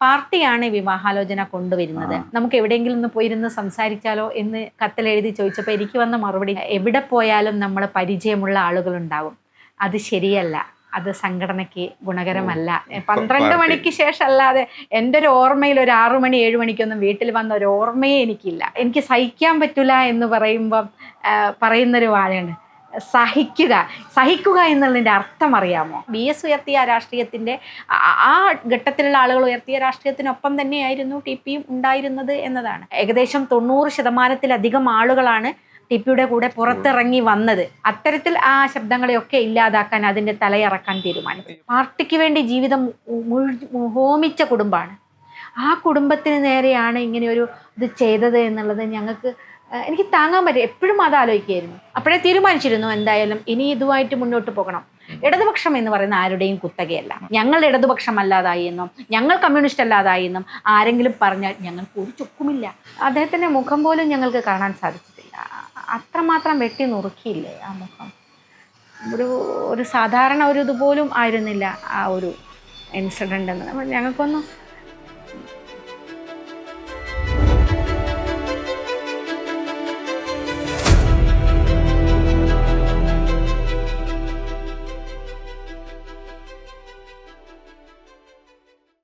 പാർട്ടിയാണ് വിവാഹാലോചന കൊണ്ടുവരുന്നത്. നമുക്ക് എവിടെയെങ്കിലും ഒന്ന് പോയിരുന്ന് സംസാരിച്ചാലോ എന്ന് കത്തിലെഴുതി ചോദിച്ചപ്പോൾ എനിക്ക് വന്ന മറുപടി എവിടെ പോയാലും നമ്മൾ പരിചയമുള്ള ആളുകളുണ്ടാവും. അത് ശരിയല്ല. അത് സംഘടനയ്ക്ക് ഗുണകരമല്ല. പന്ത്രണ്ട്. മണിക്ക് ശേഷം അല്ലാതെ എന്റെ ഒരു ഓർമ്മയിൽ ഒരു ആറു മണി ഏഴ് മണിക്കൊന്നും വീട്ടിൽ വന്ന ഒരു ഓർമ്മയെ എനിക്കില്ല. എനിക്ക് സഹിക്കാൻ പറ്റില്ല എന്ന് പറയുമ്പം പറയുന്നൊരു വാഴയാണ് സഹിക്കുക. സഹിക്കുക എന്നുള്ളതിന്റെ അർത്ഥം അറിയാമോ? ബി എസ് ഉയർത്തിയ രാഷ്ട്രീയത്തിന്റെ ആ- ഘട്ടത്തിലുള്ള ആളുകൾ ഉയർത്തിയ രാഷ്ട്രീയത്തിനൊപ്പം തന്നെയായിരുന്നു ടി പിയും ഉണ്ടായിരുന്നത് എന്നതാണ്. ഏകദേശം തൊണ്ണൂറ് ശതമാനത്തിലധികം ആളുകളാണ് ടി പിയുടെ കൂടെ പുറത്തിറങ്ങി വന്നത്. അത്തരത്തിൽ ആ ശബ്ദങ്ങളെയൊക്കെ ഇല്ലാതാക്കാൻ അതിന്റെ തലയിറക്കാൻ തീരുമാനിച്ചു. പാർട്ടിക്ക് വേണ്ടി ജീവിതം ഹോമിച്ച കുടുംബമാണ്. ആ കുടുംബത്തിന് നേരെയാണ് ഇങ്ങനെ ഒരു ഇത് ചെയ്തത് എന്നുള്ളത് ഞങ്ങൾക്ക് എനിക്ക് താങ്ങാൻ പറ്റും എപ്പോഴും അത് ആലോചിക്കുകയായിരുന്നു അപ്പോഴേ തീരുമാനിച്ചിരുന്നു എന്തായാലും ഇനി ഇതുമായിട്ട് മുന്നോട്ട് പോകണം. ഇടതുപക്ഷം എന്ന് പറയുന്ന ആരുടെയും കുത്തകയല്ല. ഞങ്ങൾ ഇടതുപക്ഷം അല്ലാതായി എന്നും ഞങ്ങൾ കമ്മ്യൂണിസ്റ്റ് അല്ലാതായി എന്നും ആരെങ്കിലും പറഞ്ഞാൽ ഞങ്ങൾക്ക് ഒരു ചുക്കുമില്ല. അദ്ദേഹത്തിന്റെ മുഖം പോലും ഞങ്ങൾക്ക് കാണാൻ സാധിച്ചിട്ടില്ല. അത്രമാത്രം വെട്ടി നുറുക്കിയില്ലേ ആ മുഖം? ഒരു ഒരു സാധാരണ ഒരു ഇതുപോലും ആയിരുന്നില്ല ആ ഒരു ഇൻസിഡന്റ് എന്ന്. ഞങ്ങൾക്കൊന്നും